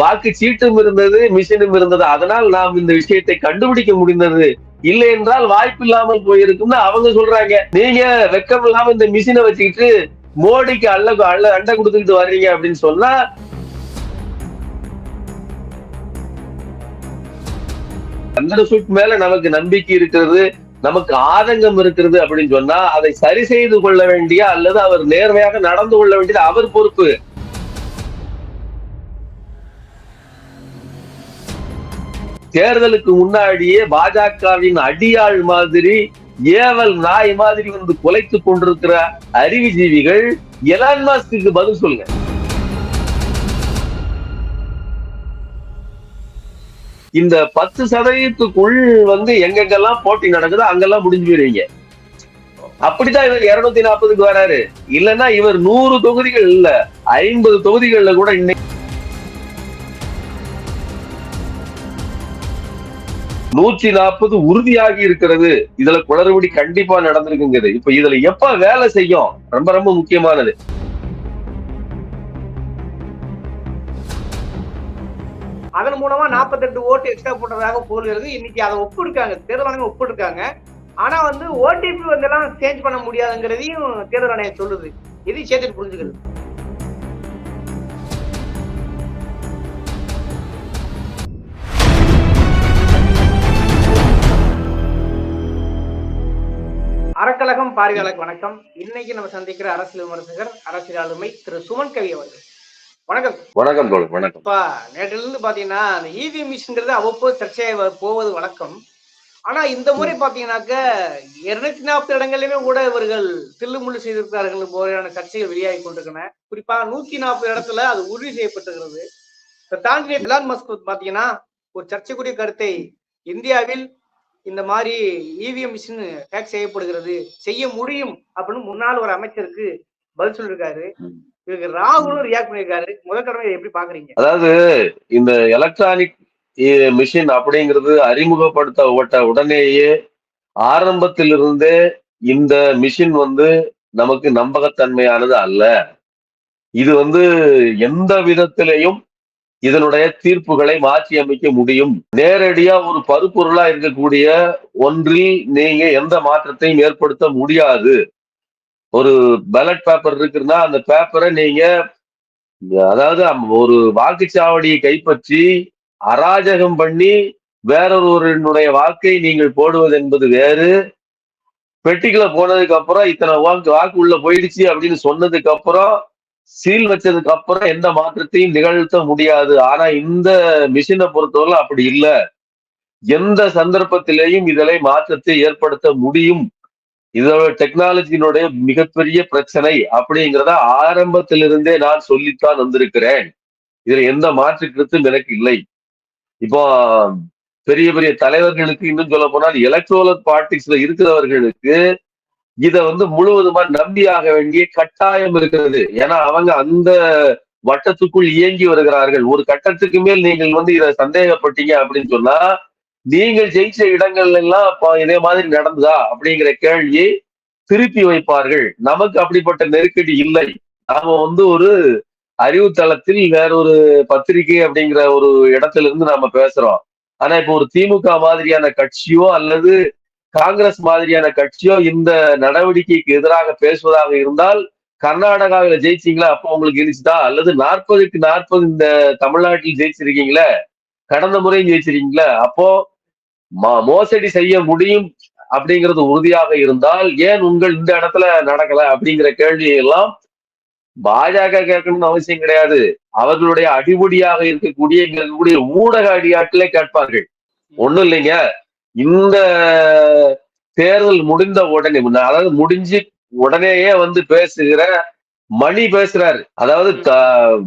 வாக்கு சீட்டும் இருந்தது மிஷினும் இருந்தது. அதனால் நாம் இந்த விஷயத்தை கண்டுபிடிக்க முடிந்தது. இல்லை என்றால் வாய்ப்பு இல்லாமல் போயிருக்கும்னு அவங்க சொல்றாங்க. நீங்க வெக்கம் இல்லாம இந்த மிஷினை வச்சுக்கிட்டு மோடிக்கு அள்ள அள்ள அண்டை கொடுத்துக்கிட்டு வர்றீங்க அப்படின்னு சொன்னா அந்த சுட் மேல நமக்கு நம்பிக்கை இருக்கிறது நமக்கு ஆதங்கம் இருக்கிறது அப்படின்னு சொன்னா அதை சரி செய்து கொள்ள வேண்டிய அல்லது அவர் நேர்மையாக நடந்து கொள்ள வேண்டியது அவர் பொறுப்பு. தேர்தலுக்கு முன்னாடியே பாஜகவின் அடியாள் மாதிரி ஏவல் நாய் மாதிரி வந்து குலைத்துக் கொண்டிருக்கிற அறிவுஜீவிகள் எலான் மாஸ்க்கு பதில் சொல்லுங்க. இந்த பத்து சதவீதத்துக்குள் வந்து எங்கெங்கெல்லாம் போட்டி நடக்குதோ அங்கெல்லாம் முடிஞ்சு போயிருவீங்க. அப்படித்தான் இவர் இருநூத்தி நாற்பதுக்கு வராரு. இல்லைன்னா இவர் நூறு தொகுதிகள் இல்ல ஐம்பது தொகுதிகள்ல கூட இன்னைக்கு நூத்தி நாற்பது உறுதியாகி இருக்கிறது. இதுல குளறுபடி கண்டிப்பா நடந்திருக்குங்கிறது. இப்ப இதுல எப்ப வேலை செய்யும்? ரொம்ப ரொம்ப முக்கியமானது. அதன் மூலமா 48 ஓட்டு எக்ஸ்ட்ரா போட்டதாக புகழ் இன்னைக்கு அதை ஒப்பிருக்காங்க தேர்தல் ஆணையம் ஒப்பிருக்காங்க ஆனா வந்து ஓடிபி வந்து எல்லாம் சேஞ்ச் பண்ண முடியாதுங்கிறதையும் தேர்தல் ஆணையம் சொல்லுது. இதையும் சேர்த்துட்டு புரிஞ்சுக்கிறது. அறக்கழகம் பார்வையாளருக்கு வணக்கம். இன்னைக்கு நம்ம சந்திக்கிற அரசியல் விமர்சகர் அரசியல் ஆளுமை திரு சுமன் கவி அவர்கள். வணக்கம். வணக்கம் தோழர் வணக்கம். நேற்றில இருந்து பாத்தீங்கன்னா அந்த இவிஎம் மிஷின்ங்கிறது அவ்வப்போது சர்ச்சையாய் வ- போவது வழக்கம். ஆனா இந்த முறை பாத்தீங்கன்னாக்க இருநூத்தி நாற்பது இடங்களிலுமே கூட இவர்கள் தில்லுமுள்ளு செய்திருக்கிறார்கள் போறையான சர்ச்சைகள் வெளியாகி கொண்டிருக்கின்றன. குறிப்பாக நூத்தி நாற்பது இடத்துல அது உறுதி செய்யப்பட்டிருக்கிறது. இதை தாண்டி எலான் மஸ்க் பாத்தீங்கன்னா ஒரு சர்ச்சைக்குரிய கருத்தை இந்தியாவில் இந்த மாதிரி இவிஎம் மிஷின் ஹேக் செய்யப்படுகிறது செய்ய முடியும் அப்படின்னு முன்னாள் ஒரு அமைச்சருக்கு பதில் சொல்லியிருக்காரு. இதுக்கு ராகுலும் ரியாக்ட் பண்ணியிருக்காரு முதல் இதை எப்படி பாக்குறீங்க? அதாவது இந்த எலக்ட்ரானிக் மிஷின் அப்படிங்கிறது அறிமுகப்படுத்தப்பட்ட உடனேயே ஆரம்பத்திலிருந்தே இந்த மிஷின் வந்து நமக்கு நம்பகத்தன்மையானது அல்ல. இது வந்து எந்த விதத்திலையும் இதனுடைய தீர்ப்புகளை மாற்றி அமைக்க முடியும். நேரடியா ஒரு பருப்பொருளா இருக்கக்கூடிய ஒன்றில் நீங்க எந்த மாற்றத்தையும் ஏற்படுத்த முடியாது. ஒரு பேலட் பேப்பர் இருக்குன்னா அந்த பேப்பரை நீங்க அதாவது ஒரு வாக்குச்சாவடியை கைப்பற்றி அராஜகம் பண்ணி வேறொருவரினுடைய வாக்கை நீங்கள் போடுவது என்பது வேறு. பெட்டிக்குள்ள போனதுக்கு அப்புறம் இத்தனை வாக்கு வாக்கு உள்ள போயிடுச்சு அப்படின்னு சொன்னதுக்கு அப்புறம் சீல் வச்சதுக்கு அப்புறம் எந்த மாற்றத்தையும் நிகழ்த்த முடியாது. ஆனா இந்த மிஷினை பொறுத்தவரை அப்படி இல்ல. எந்த சந்தர்ப்பத்திலேயும் இதனை மாற்றத்தை ஏற்படுத்த முடியும். இதோட டெக்னாலஜியினுடைய மிகப்பெரிய பிரச்சனை அப்படிங்கிறத ஆரம்பத்திலிருந்தே நான் சொல்லித்தான் வந்திருக்கிறேன். இதுல எந்த மாற்று கருத்தும் எனக்கு இல்லை. இப்போ பெரிய பெரிய தலைவர்களுக்கு இன்னும் சொல்ல போனால் எலக்ட்ரோலர் பார்ட்டிஸ்ல இருக்கிறவர்களுக்கு இத வந்து முழுவதுமா நம்பியாக வேண்டிய கட்டாயம் இருக்கிறது. ஏன்னா அவங்க அந்த வட்டத்துக்குள் இயங்கி வருகிறார்கள். ஒரு கட்டத்துக்கு மேல் நீங்கள் வந்து இதை சந்தேகப்பட்டீங்க அப்படின்னு சொன்னா நீங்கள் ஜெயிச்ச இடங்கள்ல எல்லாம் இதே மாதிரி நடந்ததா அப்படிங்கிற கேள்வியை திருப்பி வைப்பார்கள். நமக்கு அப்படிப்பட்ட நெருக்கடி இல்லை. நாம வந்து ஒரு அறிவுத்தளத்தில் வேற ஒரு பத்திரிகை அப்படிங்கிற ஒரு இடத்துல இருந்து நாம பேசுறோம். ஆனா இப்போ ஒரு திமுக மாதிரியான கட்சியோ அல்லது காங்கிரஸ் மாதிரியான கட்சியோ இந்த நடவடிக்கைக்கு எதிராக பேசுவதாக இருந்தால் கர்நாடகாவில ஜெயிச்சீங்களா? அப்போ உங்களுக்கு இருந்துச்சுதா? அல்லது நாற்பதுக்கு நாற்பது இந்த தமிழ்நாட்டில் ஜெயிச்சிருக்கீங்களே? கடந்த முறையும் ஜெயிச்சிருக்கீங்களா? அப்போ மோசடி செய்ய முடியும் அப்படிங்கிறது உறுதியாக இருந்தால் ஏன் உங்கள் இந்த இடத்துல நடக்கல அப்படிங்கிற கேள்வியை எல்லாம் பாஜக கேட்கணும்னு அவசியம் கிடையாது. அவர்களுடைய அடிபடியாக இருக்கக்கூடிய இருக்கக்கூடிய ஊடக அடியாட்டிலே கேட்பார்கள். ஒண்ணும் இல்லைங்க. இந்த தேர்தல் முடிந்த உடனே அதாவது முடிஞ்சு உடனேயே வந்து பேசுகிற மணி பேசுறாரு. அதாவது த-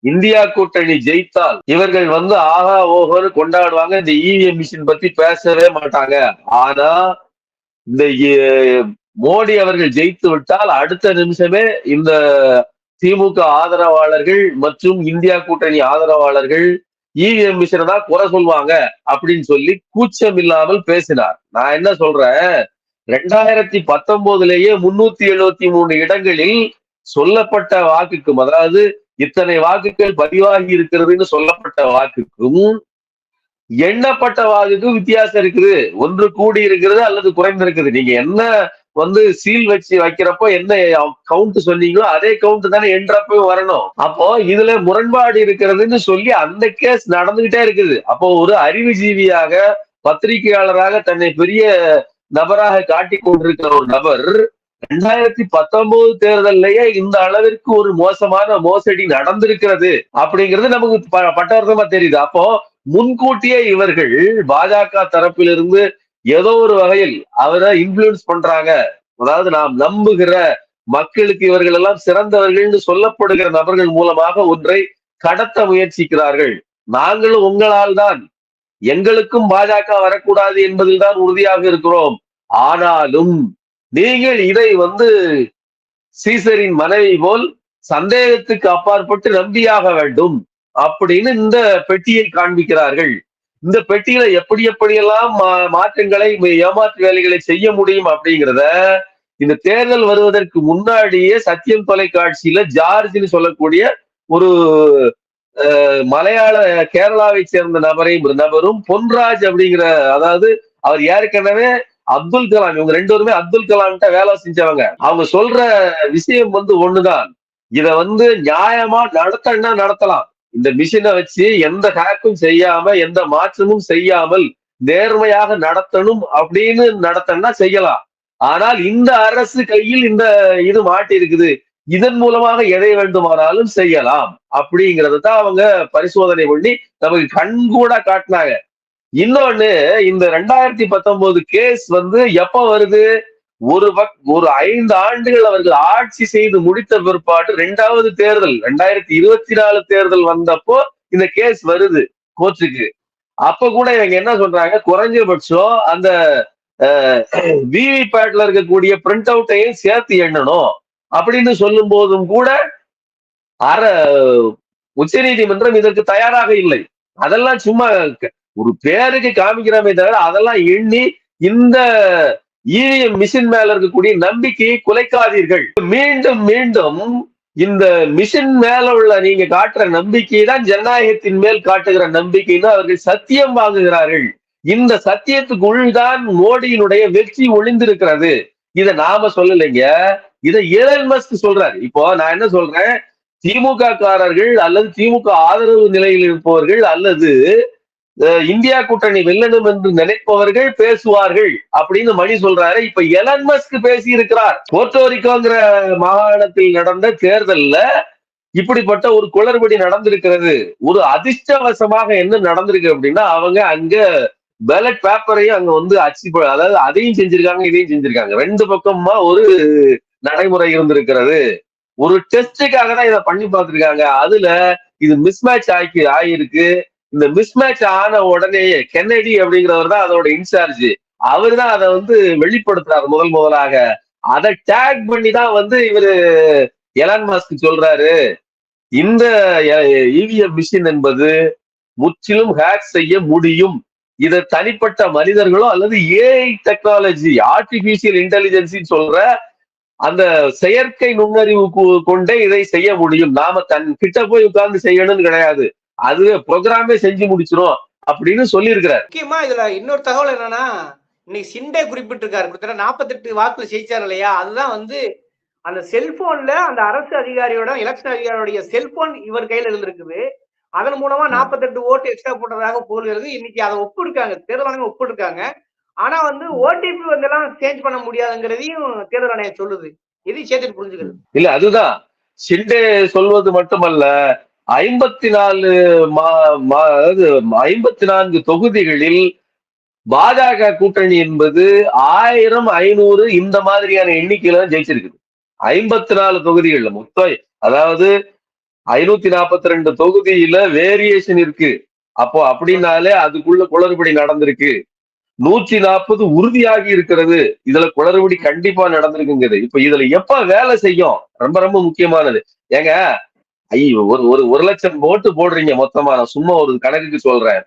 இந்தியா கூட்டணி ஜெயித்தால் இவர்கள் வந்து ஆஹா ஓஹோன்னு கொண்டாடுவாங்க. இந்த இவிஎம் மிஷின் பத்தி பேசவே மாட்டாங்க. ஆனா இந்த மோடி அவர்கள் ஜெயித்து விட்டால் அடுத்த நிமிஷமே இந்த திமுக ஆதரவாளர்கள் மற்றும் இந்தியா கூட்டணி ஆதரவாளர்கள் இவிஎம் மிஷினை தான் குறை சொல்லுவாங்க அப்படின்னு சொல்லி கூச்சம் இல்லாமல் பேசினார். நான் என்ன சொல்றேன்? ரெண்டாயிரத்தி பத்தொன்பதுலேயே முன்னூத்தி எழுபத்தி மூணு இடங்களில் சொல்லப்பட்ட வாக்குக்கும் அதாவது இத்தனை வாக்குகள் பதிவாகி இருக்கிறதுன்னு சொல்லப்பட்ட வாக்குக்கும் எண்ணப்பட்ட வாக்குக்கும் வித்தியாசம் இருக்குது. ஒன்று கூடி இருக்கிறது அல்லது குறைந்திருக்குது. நீங்க என்ன வந்து சீல் வச்சு வைக்கிறப்போ என்ன கவுண்ட் சொன்னீங்களோ அதே கவுண்ட் தானே என்றப்பவும் வரணும். அப்போ இதுல முரண்பாடு இருக்கிறதுன்னு சொல்லி அந்த கேஸ் நடந்துகிட்டே இருக்குது. அப்போ ஒரு அறிவுஜீவியாக பத்திரிகையாளராக தன்னை பெரிய நபராக காட்டி கொண்டிருக்கிற ஒரு நபர் ரெண்டாயிரத்தி பத்தொன்பது தேர்தலையே இந்த அளவிற்கு ஒரு மோசமான மோசடி நடந்திருக்கிறது அப்படிங்கிறது நமக்கு ப- பட்டவர்த்தமா தெரியுது. அப்போ முன்கூட்டியே இவர்கள் பாஜக தரப்பிலிருந்து ஏதோ ஒரு வகையில் அவரை இன்ஃபுளுன்ஸ் பண்றாங்க. அதாவது நாம் நம்புகிற மக்களுக்கு இவர்கள் எல்லாம் சிறந்தவர்கள்னு சொல்லப்படுகிற நபர்கள் மூலமாக ஒன்றை கடத்த முயற்சிக்கிறார்கள். நாங்களும் உங்களால் தான். எங்களுக்கும் பாஜக வரக்கூடாது என்பதில் தான் உறுதியாக இருக்கிறோம். ஆனாலும் நீங்கள் இதை வந்து சீசரின் மனைவி போல் சந்தேகத்துக்கு அப்பாற்பட்டு நம்பியாக வேண்டும் அப்படின்னு இந்த பெட்டியை காண்பிக்கிறார்கள். இந்த பெட்டியில எப்படி எப்படியெல்லாம் மா- மாற்றங்களை ஏமாற்று வேலைகளை செய்ய முடியும் அப்படிங்கிறத இந்த தேர்தல் வருவதற்கு முன்னாடியே சத்தியம் தொலைக்காட்சியில ஜார்ஜ்னு சொல்லக்கூடிய ஒரு மலையாள கேரளாவை சேர்ந்த நபரையும் நபரும் பொன்ராஜ் அப்படிங்கிற அதாவது அவர் ஏற்கனவே அப்துல் கலாம் இவங்க ரெண்டு பேருமே அப்துல் கலாம்கிட்ட வேலை செஞ்சவங்க. அவங்க சொல்ற விஷயம் வந்து ஒண்ணுதான். இத வந்து நியாயமா நடத்தன்னா நடத்தலாம். இந்த மிஷினை வச்சு எந்த ஹேக்கும் செய்யாம எந்த மாற்றமும் செய்யாமல் நேர்மையாக நடத்தணும் அப்படின்னு நடத்தணும்னா செய்யலாம். ஆனால் இந்த அரசு கையில் இந்த இது மாட்டி இருக்குது இதன் மூலமாக எதை வேண்டுமானாலும் செய்யலாம் அப்படிங்கறத தான் அவங்க பரிசோதனை பண்ணி நமக்கு கண்கூட காட்டினாங்க. இன்னொன்னு இந்த ரெண்டாயிரத்தி பத்தொன்பது கேஸ் வந்து எப்ப வருது? ஒரு பக் ஒரு ஐந்து ஆண்டுகள் அவர்கள் ஆட்சி செய்து முடித்த பிற்பாடு ரெண்டாவது தேர்தல் ரெண்டாயிரத்தி இருபத்தி நாலு தேர்தல் வந்தப்போ இந்த கேஸ் வருது கோர்ட்டுக்கு. அப்ப கூட இவங்க என்ன சொல்றாங்க? குறைஞ்சபட்சம் அந்த விவிபேட்ல இருக்கக்கூடிய பிரிண்ட் அவுட்டையும் சேர்த்து எண்ணணும். அப்படின்னு சொல்லும் போதும் கூட அற உச்சநீதிமன்றம் இதற்கு தயாராக இல்லை. அதெல்லாம் சும்மா ஒரு பேருக்கு காமிக்கிறமே தவிர அதெல்லாம் எண்ணி இந்த ஈவிஎம் மிஷின் மேல இருக்கக்கூடிய நம்பிக்கையை குலைக்காதீர்கள். மீண்டும் மீண்டும் இந்த மிஷின் மேல உள்ள நீங்க காட்டுற நம்பிக்கை தான் ஜனநாயகத்தின் மேல் காட்டுகிற நம்பிக்கைன்னு அவர்கள் சத்தியம் வாங்குகிறார்கள். இந்த சத்தியத்துக்குள் தான் மோடியினுடைய வெற்றி ஒளிந்திருக்கிறது. இத நாம சொல்லலைங்க. இதை ஏலன் மஸ்க் சொல்றாரு. இப்போ நான் என்ன சொல்றேன்? திமுக காரர்கள் அல்லது திமுக ஆதரவு நிலையில் இருப்பவர்கள் அல்லது இந்தியா கூட்டணி வெல்லணும் என்று நினைப்பவர்கள் பேசுவார்கள் அப்படின்னு மணி சொல்றாரு. இப்ப எலன் மஸ்க் பேசி இருக்கிறார் போர்ட்டோரிக்கோங்கிற மாகாணத்தில் நடந்த தேர்தல்ல இப்படிப்பட்ட ஒரு குளறுபடி நடந்திருக்கிறது. ஒரு அதிர்ஷ்டவசமாக என்ன நடந்திருக்கு அப்படின்னா அவங்க அங்க பேலட் பேப்பரையும் அங்க வந்து அச்சு அதாவது அதையும் செஞ்சிருக்காங்க இதையும் செஞ்சிருக்காங்க. ரெண்டு பக்கமா ஒரு நடைமுறை இருந்திருக்கிறது. ஒரு டெஸ்டுக்காக தான் இதை பண்ணி பார்த்திருக்காங்க. அதுல இது மிஸ்மேட்ச் ஆக்கி ஆயிருக்கு. இந்த மிஸ்மேட்ச் ஆன உடனேயே கென்னடி அப்படிங்கிறவர் தான் அதோட இன்சார்ஜ் அவர் தான் அதை வந்து வெளிப்படுத்துறாரு முதல் முதலாக. அதை டேக் பண்ணி தான் வந்து இவரு எலான் மாஸ்க் சொல்றாரு. இந்த இவிஎம் மிஷின் என்பது முற்றிலும் ஹேக் செய்ய முடியும். இதை தனிப்பட்ட மனிதர்களோ அல்லது ஏஐ டெக்னாலஜி ஆர்டிபிஷியல் இன்டெலிஜென்ஸ் சொல்ற அந்த செயற்கை நுண்ணறிவு கொண்டே இதை செய்ய முடியும். நாம தன் கிட்ட போய் உட்கார்ந்து செய்யணும்னு கிடையாது. அதுவே ப்ரோக்ராமே செஞ்சு முடிச்சிரும் அப்படின்னு சொல்லியிருக்கிறார். முக்கியமா இதுல இன்னொரு தகவல் என்னன்னா இன்னைக்கு சிண்டே குறிப்பிட்டிருக்காரு. கிட்டத்தட்ட நாற்பத்தெட்டு வாக்குல ஜெயிச்சார் இல்லையா? அதுதான் வந்து அந்த செல்போன்ல அந்த அரசு அதிகாரியோட எலெக்ஷன் அதிகாரியோடைய செல்போன் இவர் கையில இருந்திருக்குது. அதன் மூலமா நாற்பத்தெட்டு ஓட்டு எக்ஸ்ட்ரா போட்டதாக போகிறது இன்னைக்கு அதை ஒப்பிருக்காங்க தேர்தல் ஆணையம் ஒப்பிருக்காங்க ஆனா வந்து ஓடிபி வந்து எல்லாம் சேஞ்ச் பண்ண முடியாதுங்கிறதையும் தேர்தல் ஆணையம் சொல்லுது. இதையும் சேர்த்துட்டு புரிஞ்சுக்கிறது இல்ல அதுதான். ஷிண்டே சொல்வது மட்டுமல்ல ஐம்பத்தி நாலு அதாவது ஐம்பத்தி நான்கு தொகுதிகளில் பாஜக கூட்டணி என்பது ஆயிரம் ஐநூறு இந்த மாதிரியான எண்ணிக்கையில தான் ஜெயிச்சிருக்குது. ஐம்பத்தி நாலு தொகுதிகள்ல மொத்தம் அதாவது ஐநூத்தி நாற்பத்தி ரெண்டு தொகுதியில வேரியேஷன் இருக்கு. அப்போ அப்படின்னாலே அதுக்குள்ள குளறுபடி நடந்திருக்கு. நூற்றி நாற்பது உறுதியாகி இருக்கிறது. இதுல குளறுபடி கண்டிப்பா நடந்திருக்குங்கிறது. இப்ப இதுல எப்ப வேலை செய்யும்? ரொம்ப ரொம்ப முக்கியமானது. ஏங்க ஐயோ ஒரு ஒரு ஒரு லட்சம் ஓட்டு போடுறீங்க மொத்தமா. நான் சும்மா ஒரு கணக்குக்கு சொல்றேன்.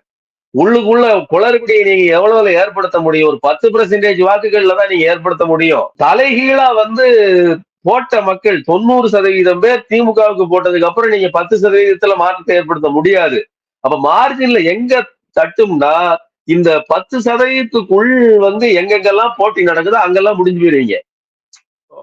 உள்ளுக்குள்ள குளறுபடியை நீங்க எவ்வளவுல ஏற்படுத்த முடியும்? ஒரு பத்து பெர்சன்டேஜ் வாக்குகள்ல தான் நீங்க ஏற்படுத்த முடியும். தலைகீழா வந்து போட்ட மக்கள் தொண்ணூறு சதவீதம் பேர் திமுகவுக்கு போட்டதுக்கு அப்புறம் நீங்க பத்து சதவீதத்துல மாற்றத்தை ஏற்படுத்த முடியாது. அப்ப மார்ஜின்ல எங்க தட்டும்னா இந்த பத்து சதவீதத்துக்குள் வந்து எங்கெங்கெல்லாம் போட்டி நடக்குதோ அங்கெல்லாம் முடிஞ்சு போயிருவீங்க.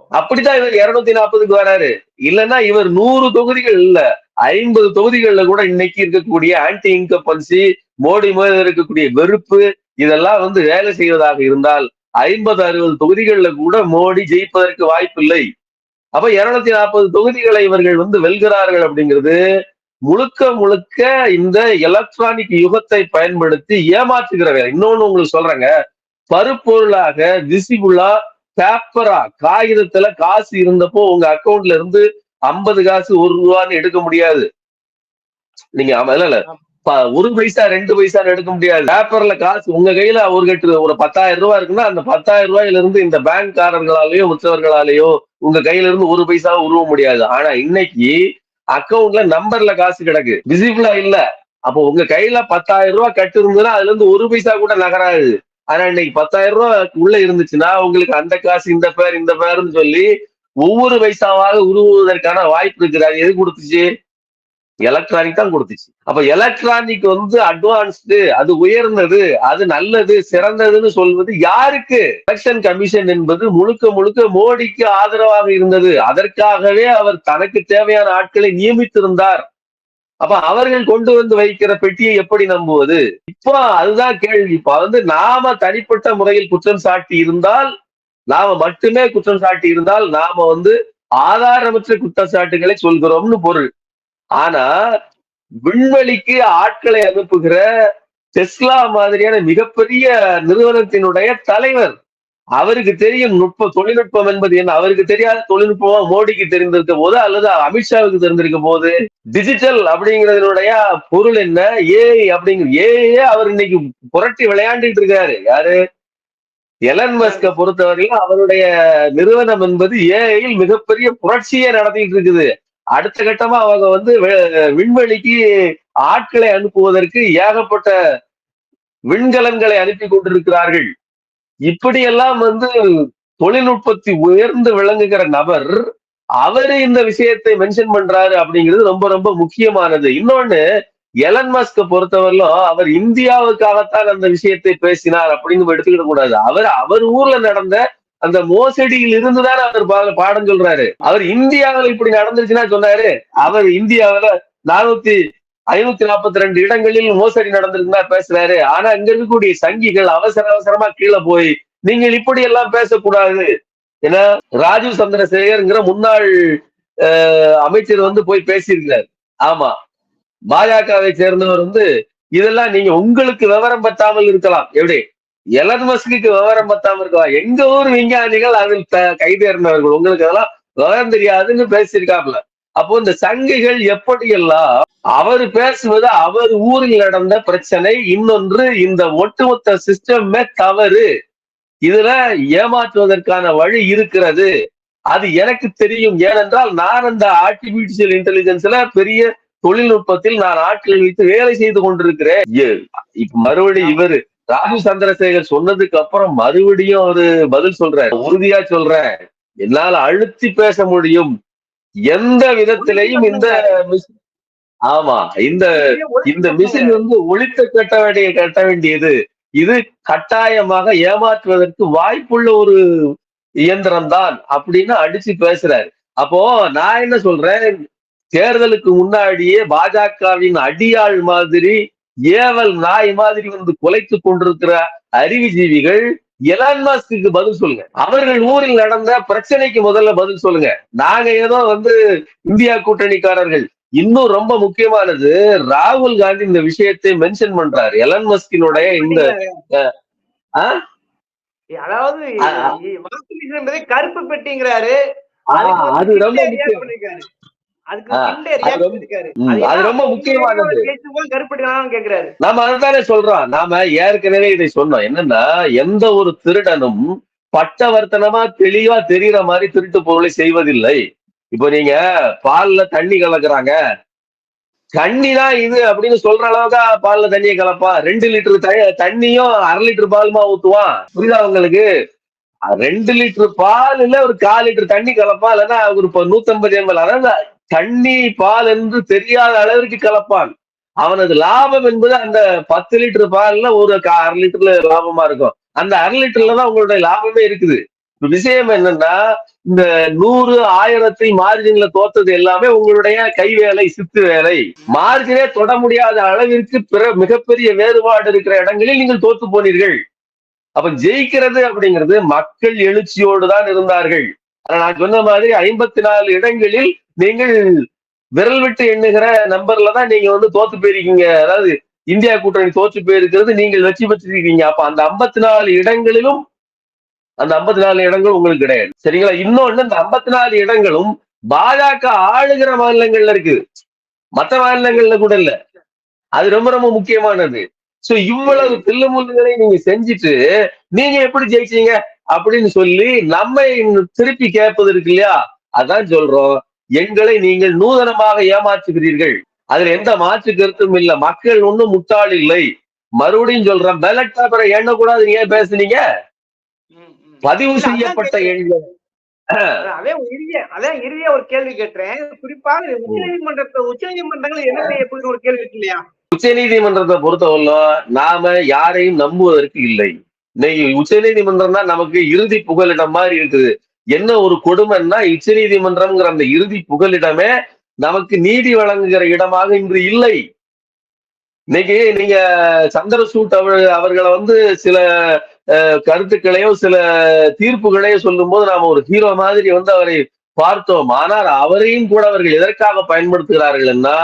அப்படித்தான் இவர் இருநூத்தி நாற்பதுக்கு வராரு. இல்லைன்னா இவர் நூறு தொகுதிகள் இல்ல. ஐம்பது தொகுதிகள்ல கூட இன்னைக்கு இருக்கக்கூடிய ஆன்டி இன்கம்பன்சி மோடி மேல இருக்கக்கூடிய வெறுப்பு இதெல்லாம் வந்து வேலை செய்வதாக இருந்தால் ஐம்பது அறுபது தொகுதிகள்ல கூட மோடி ஜெயிப்பதற்கு வாய்ப்பில்லை. அப்ப இருநூத்தி நாற்பது தொகுதிகளை இவர்கள் வந்து வெல்கிறார்கள் அப்படிங்கிறது முழுக்க முழுக்க இந்த எலக்ட்ரானிக் யுகத்தை பயன்படுத்தி ஏமாற்றுகிற வேலை. இன்னொன்னு உங்களுக்கு சொல்றேங்க. பருப்பொருளாக விசிபுளா பேப்பரா காகிதத்துல காசு இருந்தப்போ உங்க அக்கவுண்ட்ல இருந்து ஐம்பது காசு ஒரு ரூபான்னு எடுக்க முடியாது. நீங்க இல்ல இல்ல. ஒரு பைசா ரெண்டு பைசான்னு எடுக்க முடியாது. பேப்பர்ல காசு உங்க கையில ஒரு கட்டு ஒரு பத்தாயிரம் ரூபாய் இருக்குன்னா அந்த பத்தாயிரம் ரூபாயில இருந்து இந்த பேங்க்காரர்களாலேயோ மற்றவர்களாலேயோ உங்க கையில இருந்து ஒரு பைசா உருவ முடியாது. ஆனா இன்னைக்கு அக்கவுண்ட்ல நம்பர்ல காசு கிடக்கு. விசிபிளா இல்ல. அப்போ உங்க கையில பத்தாயிரம் ரூபாய் கட்டு இருந்ததுன்னா அதுல இருந்து ஒரு பைசா கூட நகராது. ஆனா இன்னைக்கு பத்தாயிரம் ரூபாய் உள்ள இருந்துச்சுன்னா உங்களுக்கு அந்த காசு இந்த பேர் இந்த பேருன்னு சொல்லி ஒவ்வொரு பைசாவாக உருவுவதற்கான வாய்ப்பு இருக்குது. அது எது கொடுத்துச்சு? எலக்ட்ரானிக் தான் கொடுத்துச்சு. அப்ப எலக்ட்ரானிக் வந்து அட்வான்ஸ்டு அது உயர்ந்தது அது நல்லது சிறந்ததுன்னு சொல்வது யாருக்கு? எலெக்ஷன் கமிஷன் என்பது முழுக்க முழுக்க மோடிக்கு ஆதரவாக இருந்தது. அதற்காகவே அவர் தனக்கு தேவையான ஆட்களை நியமித்திருந்தார். அப்ப அவர்கள் கொண்டு வந்து வைக்கிற பெட்டியை எப்படி நம்புவது? இப்போ அதுதான் கேள்வி. இப்ப வந்து நாம தனிப்பட்ட முறையில் குற்றம் சாட்டி இருந்தால் நாம மட்டுமே குற்றம் சாட்டி இருந்தால் நாம வந்து ஆதாரமற்ற குற்றச்சாட்டுகளை சொல்கிறோம்னு பொருள். ஆனா விண்வெளிக்கு ஆட்களை அனுப்புகிற டெஸ்லா மாதிரியான மிகப்பெரிய நிறுவனத்தினுடைய தலைவர் அவருக்கு தெரியும் நுட்ப தொழில்நுட்பம் என்பது என்ன? அவருக்கு தெரியாத தொழில்நுட்பமா மோடிக்கு தெரிந்திருக்க போது அல்லது அமித்ஷாவுக்கு தெரிந்திருக்க போது டிஜிட்டல் அப்படிங்கிறதுனுடைய பொருள் என்ன? ஏஐ அப்படிங்கிற ஏஐயே அவர் இன்னைக்கு புரட்டி விளையாண்டுட்டு இருக்காரு. யாரு? எலன் மஸ்க பொறுத்தவரையிலும் அவருடைய நிறுவனம் என்பது ஏஐயில் மிகப்பெரிய புரட்சியை நடத்திட்டு இருக்குது. அடுத்த கட்டமா அவங்க வந்து விண்வெளிக்கு ஆட்களை அனுப்புவதற்கு ஏகப்பட்ட விண்கலன்களை அனுப்பி கொண்டிருக்கிறார்கள். இப்படியெல்லாம் வந்து தொழில்நுட்பத்தை உயர்ந்து விளங்குகிற நபர் அவரு இந்த விஷயத்தை மென்ஷன் பண்றாரு அப்படிங்கிறது ரொம்ப ரொம்ப முக்கியமானது. இன்னொன்னு எலன் மஸ்க பொறுத்தவரையிலும் அவர் இந்தியாவுக்காகத்தான் அந்த விஷயத்தை பேசினார் அப்படின்னு எடுத்துக்கிட கூடாது. அவர் அவர் ஊர்ல நடந்த அந்த மோசடியில் இருந்துதான் அவர் பாடம் சொல்றாரு. அவர் இந்தியாவில் இப்படி நடந்துருச்சுன்னா சொன்னாரு. அவர் இந்தியாவுல நானூத்தி ஐநூத்தி நாற்பத்தி ரெண்டு இடங்களில் மோசடி நடந்திருக்குன்னா பேசுறாரு. ஆனா இங்க இருக்கக்கூடிய சங்கிகள் அவசர அவசரமா கீழே போய் நீங்கள் இப்படி எல்லாம் பேசக்கூடாது. ஏன்னா ராஜீவ் சந்திரசேகர்ங்கிற முன்னாள் அமைச்சர் வந்து போய் பேசியிருக்கிறார். ஆமா. பாஜகவை சேர்ந்தவர் வந்து இதெல்லாம் நீங்க உங்களுக்கு விவரம் பத்தாமல் இருக்கலாம். எப்படி? எலன் மஸ்க்கு விவரம் பத்தாம இருக்கலாம். எங்க ஊர் விஞ்ஞானிகள் அதில் த- கைதேர்ந்தவர்கள். உங்களுக்கு அதெல்லாம் விவரம் தெரியாதுன்னு பேசியிருக்காப்ல அப்போ இந்த சங்கிகள் எப்படியெல்லாம் அவர் பேசுவது அவர் ஊரில் நடந்த பிரச்சனை இன்னொன்று இந்த ஒட்டுமொத்த சிஸ்டமே தவறு. இதுல ஏமாற்றுவதற்கான வழி இருக்கிறது. அது எனக்கு தெரியும். ஏனென்றால் நான் அந்த ஆர்டிபிஷியல் இன்டெலிஜென்ஸ்ல பெரிய தொழில்நுட்பத்தில் நான் ஆட்களை வைத்து வேலை செய்து கொண்டிருக்கிறேன். ஏ- இப்ப மறுபடியும் இவரு ராகு சந்திரசேகர் சொன்னதுக்கு அப்புறம் மறுபடியும் அவரு பதில் சொல்றேன் உறுதியா சொல்றேன். என்னால அழுத்தி பேச முடியும். எந்த விதத்திலையும் இந்த ஆமா இந்த இந்த மிஷின் வந்து ஒழித்து கட்ட வேண்டிய கட்ட வேண்டியது. இது கட்டாயமாக ஏமாற்றுவதற்கு வாய்ப்புள்ள ஒரு இயந்திரம் தான் அப்படின்னு அடிச்சு பேசுறாரு. அப்போ நான் என்ன சொல்றேன்? தேர்தலுக்கு முன்னாடியே பாஜகவின் அடியாள் மாதிரி ஏவல் நாய் மாதிரி வந்து குலைத்து கொண்டிருக்கிற அறிவுஜீவிகள் எலான் மாஸ்க்கு பதில் சொல்லுங்க. அவர்கள் ஊரில் நடந்த பிரச்சனைக்கு முதல்ல பதில் சொல்லுங்க. நாங்க ஏதோ வந்து இந்தியா கூட்டணிக்காரர்கள். இன்னும் ரொம்ப முக்கியமானது ராகுல் காந்தி இந்த விஷயத்தை மென்ஷன் பண்றாரு. எலன் மஸ்கினுடைய இந்த? அதாவது கருப்பு பெட்டிங்கிறாரு. அது ரொம்ப முக்கியம். நாம அதுதானே சொல்றோம். நாம ஏற்கனவே இதை சொன்னோம். என்னன்னா எந்த ஒரு திருடனும் பட்டவர்த்தனமா தெளிவா தெரியுற மாதிரி திருட்டு பொருளை செய்வதில்லை. இப்போ நீங்க பால்ல தண்ணி கலக்குறாங்க. தண்ணி தான் இது அப்படின்னு சொல்ற அளவுக்கு பால்ல தண்ணியை கலப்பான் ரெண்டு லிட்டர் தண்ணியும் அரை லிட்டர் பாலுமா ஊத்துவான்? புரியுதா உங்களுக்கு? ரெண்டு லிட்டர் பால் இல்ல ஒரு கால் லிட்டர் தண்ணி கலப்பான் இல்லைன்னா ஒரு நூத்தம்பது எம்எல் அதாவது தண்ணி பால் என்று தெரியாத அளவிற்கு கலப்பான். அவனது லாபம் என்பது அந்த பத்து லிட்டர் பால்ல ஒரு அரை லிட்டர்ல லாபமா இருக்கும். அந்த அரை லிட்டர்ல தான் உங்களுடைய லாபமே இருக்குது. விஷயம் என்னன்னா இந்த நூறு ஆயிரத்தில் மார்ஜின்ல தோத்தது எல்லாமே உங்களுடைய கை வேலை சித்து வேலை. மார்ஜினே தொட முடியாத அளவிற்கு பிற மிகப்பெரிய வேறுபாடு இருக்கிற இடங்களில் நீங்கள் தோத்து போனீர்கள். அப்ப ஜெயிக்கிறது அப்படிங்கிறது மக்கள் எழுச்சியோடு தான் இருந்தார்கள். ஆனா நான் சொன்ன மாதிரி ஐம்பத்தி நாலு இடங்களில் நீங்கள் விரல் விட்டு எண்ணுகிற நம்பர்ல தான் நீங்க வந்து தோத்து போயிருக்கீங்க. அதாவது இந்தியா கூட்டணி தோற்று போயிருக்கிறது நீங்கள் வெற்றி பெற்றிருக்கீங்க. அப்ப அந்த ஐம்பத்தி நாலு இடங்களிலும் அந்த ஐம்பத்தி நாலு இடங்கள் உங்களுக்கு கிடையாது. சரிங்களா? இன்னொன்னு இந்த ஐம்பத்தி நாலு இடங்களும் பாஜக ஆளுகிற மாநிலங்கள்ல இருக்கு. மற்ற மாநிலங்கள்ல கூட இல்ல. அது ரொம்ப ரொம்ப முக்கியமானது. சோ இவ்வளவு தில்லுமுல்லுகளை நீங்க செஞ்சுட்டு நீங்க எப்படி ஜெயிச்சீங்க? அப்படின்னு சொல்லி நம்மை திருப்பி கேட்பது இருக்கு இல்லையா? அதான் சொல்றோம். எங்களை நீங்கள் நூதனமாக ஏமாற்றுகிறீர்கள். அதுல எந்த மாற்று கருத்தும் இல்ல. மக்கள் ஒண்ணும் முட்டாள் இல்லை. மறுபடியும் சொல்றேன் பேலட் பேப்பரை எண்ணக்கூடாது நீங்க பேசுனீங்க. பதிவு செய்யப்பட்ட எண்கள். அதான் இறுதிய அதான் இறுதியா ஒரு கேள்வி கேட்டுறேன் குறிப்பாக உச்ச நீதிமன்றத்தை உச்ச நீதிமன்றங்கள் என்ன செய்ய ஒரு கேள்வி இருக்கு இல்லையா? உச்ச நீதிமன்றத்தை பொறுத்தவரையிலும் நாம யாரையும் நம்புவதற்கு இல்லை. இன்னைக்கு உச்ச நீதிமன்றம் தான் நமக்கு இறுதி புகலிடம் மாதிரி இருக்குது. என்ன ஒரு கொடுமைன்னா உச்ச நீதிமன்றம்ங்கிற அந்த இறுதி புகலிடமே நமக்கு நீதி வழங்குகிற இடமாக இன்று இல்லை. இன்னைக்கு நீங்க சந்திரசூட் அவர் அவர்களை வந்து சில கருத்துக்களையோ சில தீர்ப்புகளையோ சொல்லும்போது நாம ஒரு ஹீரோ மாதிரி வந்து அவரை பார்த்தோம். ஆனால் அவரையும் கூட அவர்கள் எதற்காக பயன்படுத்துகிறார்கள்னா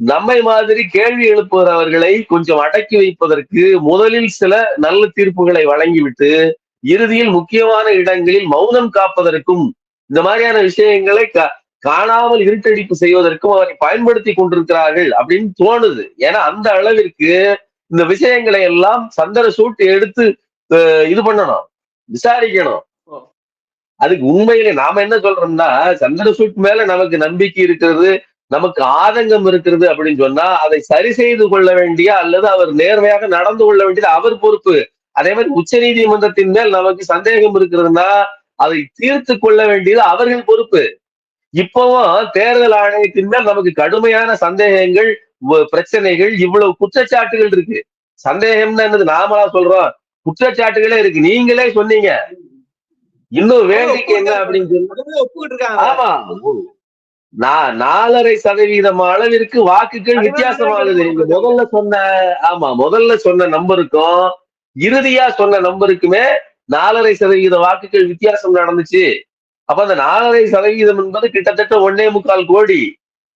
நம்மை மாதிரி கேள்வி எழுப்புகிறவர்களை கொஞ்சம் அடக்கி வைப்பதற்கு முதலில் சில நல்ல தீர்ப்புகளை வழங்கிவிட்டு இறுதியில் முக்கியமான இடங்களில் மௌனம் காப்பதற்கும் இந்த மாதிரியான விஷயங்களை காணாமல் இருட்டடிப்பு செய்வதற்கும் அவரை பயன்படுத்தி கொண்டிருக்கிறார்கள் அப்படின்னு தோணுது. ஏன்னா அந்த அளவிற்கு இந்த விஷயங்களை எல்லாம் சந்தர சூட்டு எடுத்து இது பண்ணணும் விசாரிக்கணும். அதுக்கு உண்மையிலே நாம என்ன சொல்றோம்னா சந்திர சூட் மேல நமக்கு நம்பிக்கை இருக்கிறது நமக்கு ஆதங்கம் இருக்கிறது அப்படின்னு சொன்னா அதை சரி செய்து கொள்ள வேண்டிய அல்லது அவர் நேர்மையாக நடந்து கொள்ள வேண்டியது அவர் பொறுப்பு. அதே மாதிரி உச்ச நீதிமன்றத்தின் மேல் நமக்கு சந்தேகம் இருக்கிறதுனா அதை தீர்த்து கொள்ள வேண்டியது அவர்கள் பொறுப்பு. இப்பவும் தேர்தல் ஆணையத்தின் மேல் நமக்கு கடுமையான சந்தேகங்கள் பிரச்சனைகள் இவ்வளவு குற்றச்சாட்டுகள் இருக்கு. சந்தேகம்னு என்னது? நாமளா சொல்றோம். குற்றச்சாட்டுகளே இருக்கு. நீங்களே சொன்னீங்க. இன்னும் வேடிக்கை என்ன அப்படின்னு ஆமா. நா- நாலரை சதவீதம் அளவிற்கு வாக்குகள் வித்தியாசமாகுது முதல்ல சொன்ன ஆமா முதல்ல சொன்ன நம்பருக்கும் இறுதியா சொன்ன நம்பருக்குமே நாலரை சதவீத வாக்குகள் வித்தியாசம் நடந்துச்சு. அப்ப அந்த நாலரை சதவீதம் என்பது கிட்டத்தட்ட ஒன்னே முக்கால் கோடி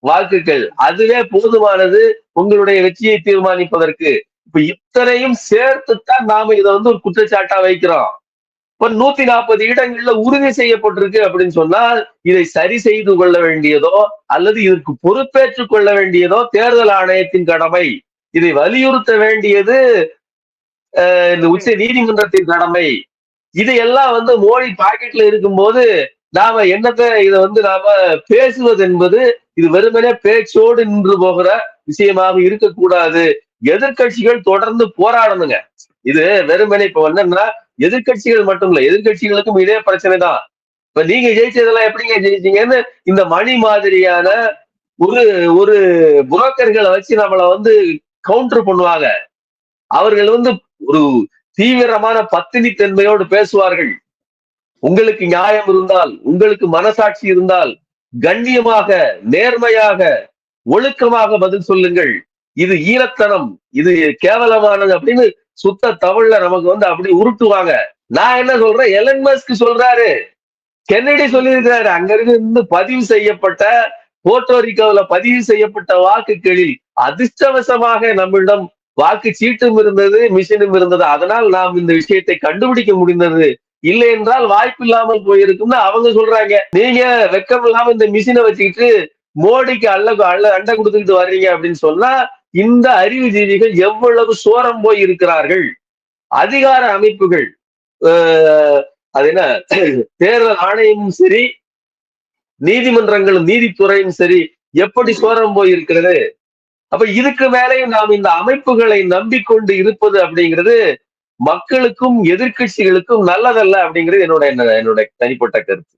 வாக்குகள். அதுவே போதுமானது உங்களுடைய வெற்றியை தீர்மானிப்பதற்கு. இப்ப இத்தனையும் சேர்த்துத்தான் நாம இதை வந்து ஒரு குற்றச்சாட்டா வைக்கிறோம். இப்ப நூத்தி நாற்பது இடங்கள்ல உறுதி செய்யப்பட்டிருக்கு அப்படின்னு சொன்னால் இதை சரி செய்து கொள்ள வேண்டியதோ அல்லது இதற்கு பொறுப்பேற்றுக் கொள்ள வேண்டியதோ தேர்தல் ஆணையத்தின் கடமை. இதை வலியுறுத்த வேண்டியது இந்த உச்ச நீதிமன்றத்தின் கடமை. இதையெல்லாம் வந்து மோடி பாக்கெட்ல இருக்கும்போது நாம என்னத்தை இதை வந்து நாம பேசுவது என்பது இது வெறுமனே பேச்சோடு நின்று போகிற விஷயமாக இருக்கக்கூடாது. எதிர்க்கட்சிகள் தொடர்ந்து போராடணுங்க. இது வெறுமனே இப்ப என்னன்னா எதிர்க்கட்சிகள் மட்டும் இல்ல எதிர்க்கட்சிகளுக்கும் இதே பிரச்சனை தான். இப்ப நீங்க ஜெயிச்சதெல்லாம் எப்படிங்க ஜெயிச்சீங்கன்னு இந்த மணி மாதிரியான ஒரு ஒரு புரோக்கர்களை வச்சு நம்மள வந்து கவுண்டர் பண்ணுவாங்க. அவர்கள் வந்து ஒரு தீவிரமான பத்தினி தன்மையோடு பேசுவார்கள். உங்களுக்கு நியாயம் இருந்தால் உங்களுக்கு மனசாட்சி இருந்தால் கண்ணியமாக நேர்மையாக ஒழுக்கமாக பதில் சொல்லுங்கள். இது ஈரத்தனம் இது கேவலமானது அப்படின்னு சுத்த தமிழ்ல நமக்கு வந்து அப்படி உருட்டுவாங்க. நான் என்ன சொல்றேன்? எலன் மஸ்க் சொல்றாரு. கென்னடி சொல்லியிருக்கிறாரு. அங்க இருந்து பதிவு செய்யப்பட்ட போர்ட்டோரிக்கோவில் பதிவு செய்யப்பட்ட வாக்குகளில் அதிர்ஷ்டவசமாக நம்மிடம் வாக்கு சீட்டும் இருந்தது மிஷினும் இருந்தது. அதனால் நாம் இந்த விஷயத்தை கண்டுபிடிக்க முடிந்தது. இல்லை என்றால் வாய்ப்பு இல்லாமல் போயிருக்கும்னு அவங்க சொல்றாங்க. நீங்க வெக்கம் இல்லாம இந்த மிஷினை வச்சுக்கிட்டு மோடிக்கு அள்ள அள்ள அண்டை கொடுத்துக்கிட்டு வர்றீங்க அப்படின்னு சொன்னா இந்த அறிவுஜீவிகள் எவ்வளவு சோரம் போய் இருக்கிறார்கள். அதிகார அமைப்புகள் அது என்ன? தேர்தல் ஆணையமும் சரி நீதிமன்றங்களும் நீதித்துறையும் சரி எப்படி சோரம் போய் இருக்கிறது? அப்ப இதுக்கு மேலையும் நாம் இந்த அமைப்புகளை நம்பிக்கொண்டு இருப்பது அப்படிங்கிறது மக்களுக்கும் எதிர்க்கட்சிகளுக்கும் நல்லதல்ல அப்படிங்கிறது என்னோட என்னோட தனிப்பட்ட கருத்து.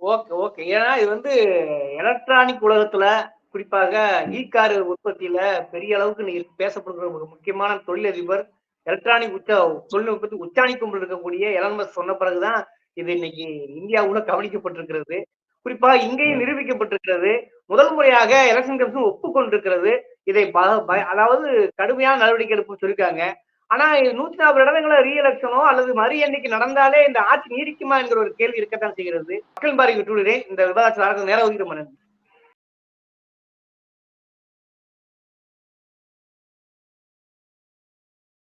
Okay okay. ஏன்னா இது வந்து எலக்ட்ரானிக் உலகத்துல குறிப்பாக இ கார் உற்பத்தியில பெரிய அளவுக்கு இன்னைக்கு பேசப்படுகிற ஒரு முக்கியமான தொழிலதிபர் எலக்ட்ரானிக் உச்ச தொழில்நுட்பத்தை உச்சாணி கும்பல் இருக்கக்கூடிய எலன்மஸ் சொன்ன பிறகுதான் இது இன்னைக்கு இந்தியாவுல கவனிக்கப்பட்டிருக்கிறது. குறிப்பா இங்கேயும் நிரூபிக்கப்பட்டிருக்கிறது. முதல் முறையாக எலெக்ஷன் கமிஷன் ஒப்புக்கொண்டிருக்கிறது. இதை ப- அதாவது கடுமையான நடவடிக்கை எடுப்பு சொல்லிருக்காங்க ஆனா இது நூத்தி நாற்பது இடங்களை ரீஎலெக்ஷனோ அல்லது மறு எண்ணிக்கை நடந்தாலே இந்த ஆட்சி நீடிக்குமா என்கிற ஒரு கேள்வி இருக்கத்தான் செய்கிறது. மக்கள் பாரி விட்டுவிடுறேன் இந்த விவாதத்தில் நேரம் ஒதுக்கிட